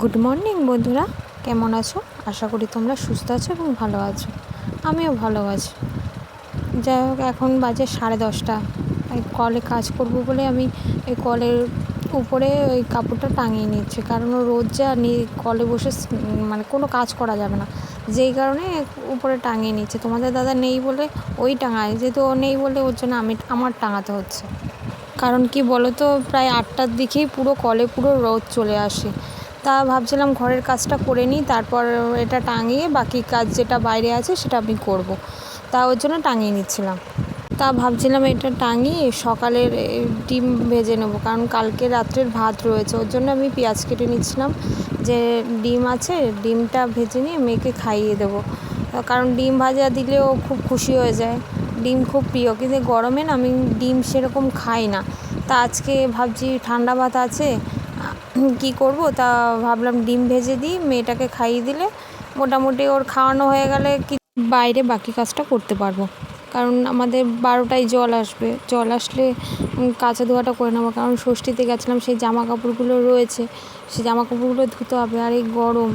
Good morning বন্ধুরা। কেমন আছো? আশা করি তোমরা সুস্থ আছো এবং ভালো আছো। আমিও ভালো আছি। যাই হোক, এখন বাজে সাড়ে দশটা। এই কলে কাজ করব বলে আমি এই কলের উপরে ওই কাপড়টা টাঙিয়ে নিচ্ছি। কারণ রোদ যা কলে বসে মানে কোনো কাজ করা যাবে না। যেই কারণে উপরে টাঙিয়ে নিচ্ছে। তোমাদের দাদা নেই বলে ওই টাঙায়। যেহেতু ও নেই বলে ওর জন্য আমি, আমার টাঙাতে হচ্ছে। কারণ কি বলো তো প্রায় আটটার দিকেই পুরো কলে পুরো রোদ চলে আসে। তা ভাবছিলাম ঘরের কাজটা করে নিই, তারপর এটা টাঙিয়ে বাকি কাজ যেটা বাইরে আছে সেটা আমি করব। তা ওর জন্য টাঙিয়ে নিচ্ছিলাম। তা ভাবছিলাম এটা টাঙিয়ে সকালের ডিম ভেজে নেব, কারণ কালকে রাত্রের ভাত রয়েছে। ওর জন্য আমি পেঁয়াজ কেটে নিচ্ছিলাম, যে ডিম আছে, ডিমটা ভেজে নিয়ে মেয়েকে খাইয়ে দেবো। কারণ ডিম ভাজা দিলেও খুব খুশি হয়ে যায়। ডিম খুব প্রিয়, কিন্তু গরমে না আমি ডিম সেরকম খাই না। তা আজকে ভাবছি ঠান্ডা ভাত আছে কি করব? তা ভাবলাম ডিম ভেজে দিই, মেয়েটাকে খাইয়ে দিলে মোটামুটি ওর খাওয়ানো হয়ে গেলে কি বাইরে বাকি কাজটা করতে পারব। কারণ আমাদের বারোটায় জল আসবে। জল আসলে কাচা ধোয়াটা করে নেব। কারণ ষষ্ঠীতে গেছিলাম, সেই জামা কাপড়গুলো রয়েছে। সেই জামা কাপড়গুলো ধুতে হবে। আর এই গরম,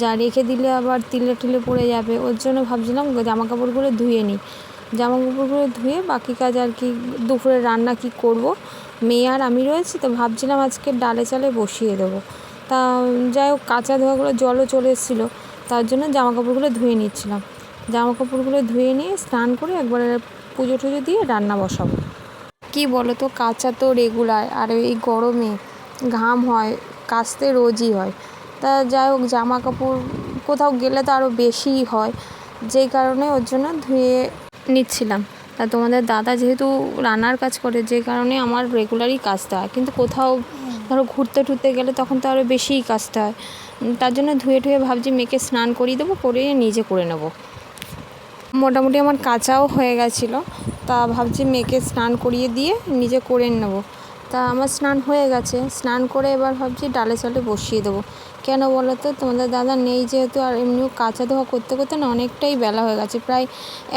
যা রেখে দিলে আবার তিলে টিলে পড়ে যাবে। ওর জন্য ভাবছিলাম জামা কাপড়গুলো ধুয়ে নিই। জামা কাপড়গুলো ধুয়ে বাকি কাজ আর কি দুপুরে রান্না কি করব। মেয়ে আর আমি রয়েছি, তো ভাবছিলাম আজকে ডালে চালে বসিয়ে দেবো। তা যাই হোক, কাঁচা ধোয়াগুলো জলও চলে এসেছিল, তার জন্য জামা কাপড়গুলো ধুয়ে নিচ্ছিলাম। জামা কাপড়গুলো ধুয়ে নিয়ে স্নান করে একবারে পুজো টুজো দিয়ে রান্না বসাবো। কি বলো তো কাঁচা তো রেগুলার আর এই গরমে ঘাম হয় কাচতে রোজই হয়। তা যাই হোক, জামা কাপড় কোথাও গেলে তো আরও বেশিই হয়, যেই কারণে ওর জন্য ধুয়ে নিচ্ছিলাম। তা তোমাদের দাদা যেহেতু রান্নার কাজ করে, যে কারণে আমার রেগুলারই কাজটা হয়। কিন্তু কোথাও ধরো ঘুরতে টুরতে গেলে তখন তো আরও বেশিই কাজটা হয়। তার জন্য ধুয়ে ঠুয়ে ভাবছি মেয়েকে স্নান করিয়ে দেবো, করে নিজে করে নেব। মোটামুটি আমার কাঁচাও হয়ে গেছিল। তা ভাবছি মেয়েকে স্নান করিয়ে দিয়ে নিজে করে নেব। তা আমার স্নান হয়ে গেছে। স্নান করে এবার ভাবছি ডালে চালে বসিয়ে দেবো। কেন বলো তো? তোমাদের দাদা নেই যেহেতু, আর এমনিও কাঁচা ধোয়া করতে করতে না অনেকটাই বেলা হয়ে গেছে, প্রায়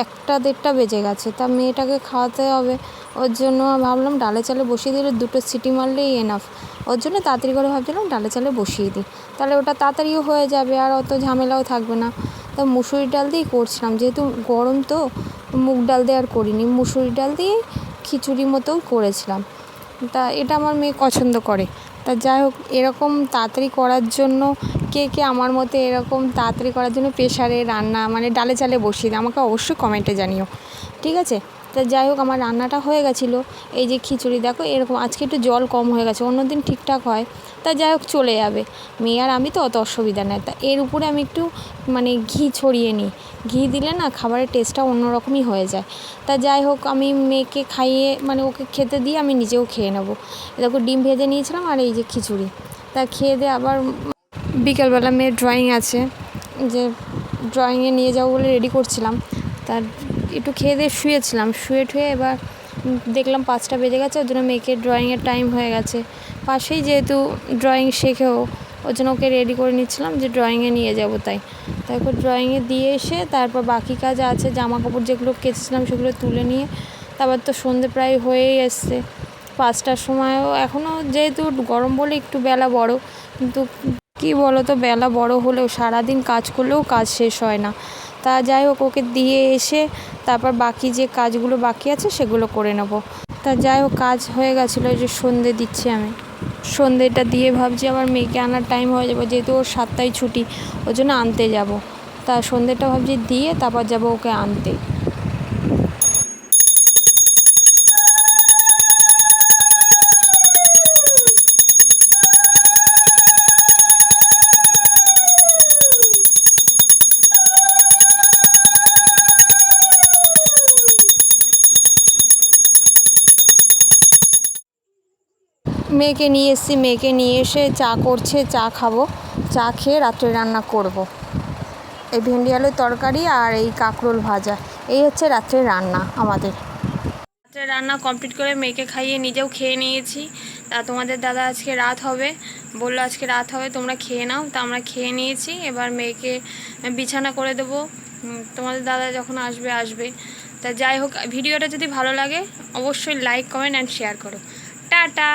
একটা দেড়টা বেজে গেছে। তা মেয়েটাকে খাওয়াতে হবে। ওর জন্য ভাবলাম ডালে চালে বসিয়ে দিলে দুটো সিটি মারলেই এনাফ ওর জন্য তাড়াতাড়ি করে ভাবছিলাম ডালে চালে বসিয়ে দিই। তাহলে ওটা তাড়াতাড়িও হয়ে যাবে, আর অত ঝামেলাও থাকবে না। তা মুসুরি ডাল দিয়েই করছিলাম। যেহেতু গরম তো, মুগ ডাল দিয়ে আর করিনি। মুসুরি ডাল দিয়েই খিচুড়ি মতোও করেছিলাম। তা এটা আমার মেয়ে পছন্দ করে। তা যাই হোক এরকম তাড়াতাড়ি করার জন্য কে কে আমার মতো এরকম তাড়াতাড়ি করার জন্য প্রেশারে রান্না মানে ডালে চালে বসিয়ে দেয় আমাকে অবশ্যই কমেন্টে জানিও। ঠিক আছে? তা যাই হোক, আমার রান্নাটা হয়ে গেছিল। এই যে খিচুড়ি, দেখো এরকম, আজকে একটু জল কম হয়ে গেছে অন্য দিন ঠিকঠাক হয়। তা যাই হোক, চলে যাবে। মেয়ে আর আমি তো অত অসুবিধা নেই। তা এর উপরে আমি একটু মানে ঘি ছড়িয়ে নিই। ঘি দিলে না খাবারের টেস্টটা অন্যরকমই হয়ে যায়। তা যাই হোক, আমি মেয়েকে খাইয়ে মানে ওকে খেতে দিয়ে আমি নিজেও খেয়ে নেব। দেখো, ডিম ভেজে নিয়েছিলাম আর এই যে খিচুড়ি। তা খেয়ে দিয়ে আবার বিকেলবেলা মেয়ের ড্রয়িং আছে, যে ড্রয়িংয়ে নিয়ে যাব বলে রেডি করছিলাম। তার একটু খেয়ে দিয়ে শুয়েছিলাম। শুয়ে ঠুয়ে এবার দেখলাম পাঁচটা বেজে গেছে ওর জন্য মেয়েকে ড্রয়িংয়ের টাইম হয়ে গেছে। পাশেই যেহেতু ড্রয়িং শেখেও ওর জন্য ওকে রেডি করে নিচ্ছিলাম যে ড্রয়িংয়ে নিয়ে যাব তাই। তারপর ড্রয়িংয়ে দিয়ে এসে তারপর বাকি কাজ আছে জামা কাপড় যেগুলো কেচেছিলাম সেগুলো তুলে নিয়ে, তারপর তো সন্ধে প্রায় হয়েই এসছে। পাঁচটার সময়ও এখনও যেহেতু গরম বলে একটু বেলা বড়, কিন্তু কি বলো তো বেলা বড় হলেও, সারাদিন কাজ করলেও কাজ শেষ হয় না। তা যাই হোক, ওকে দিয়ে এসে তারপর বাকি যে কাজগুলো বাকি আছে, সেগুলো করে নেব। তা যাই হোক, কাজ হয়ে গেছিল যে সন্ধে দিচ্ছি আমি। সন্ধেটা দিয়ে ভাবছি আমার মেয়েকে আনার টাইম হয়ে যাবে, যেহেতু ওর সাতটায় ছুটি ওই জন্য আনতে যাব। তা সন্ধেটা ভাবছি দিয়ে তারপর যাব ওকে আনতে। মেয়েকে নিয়ে এসেছি, মেয়েকে নিয়ে এসে চা করছে, চা খাব, চা খেয়ে রাত্রে রান্না করব। এই ভেন্ডি আলুর তরকারি আর এই কাঁকরোল ভাজা, এই হচ্ছে রাত্রে রান্না আমাদের। রাত্রে রান্না কমপ্লিট করে মেয়েকে খাইয়ে নিজেও খেয়ে নিয়েছি। তা তোমাদের দাদা আজকে রাত হবে, বলল আজকে রাত হবে, তোমরা খেয়ে নাও। তা আমরা খেয়ে নিয়েছি, এবার মেয়েকে বিছানা করে দেবো। তোমাদের দাদা যখন আসবে আসবে। তা যাই হোক, ভিডিওটা যদি ভালো লাগে, অবশ্যই লাইক কমেন্ট অ্যান্ড শেয়ার করো। টাটা!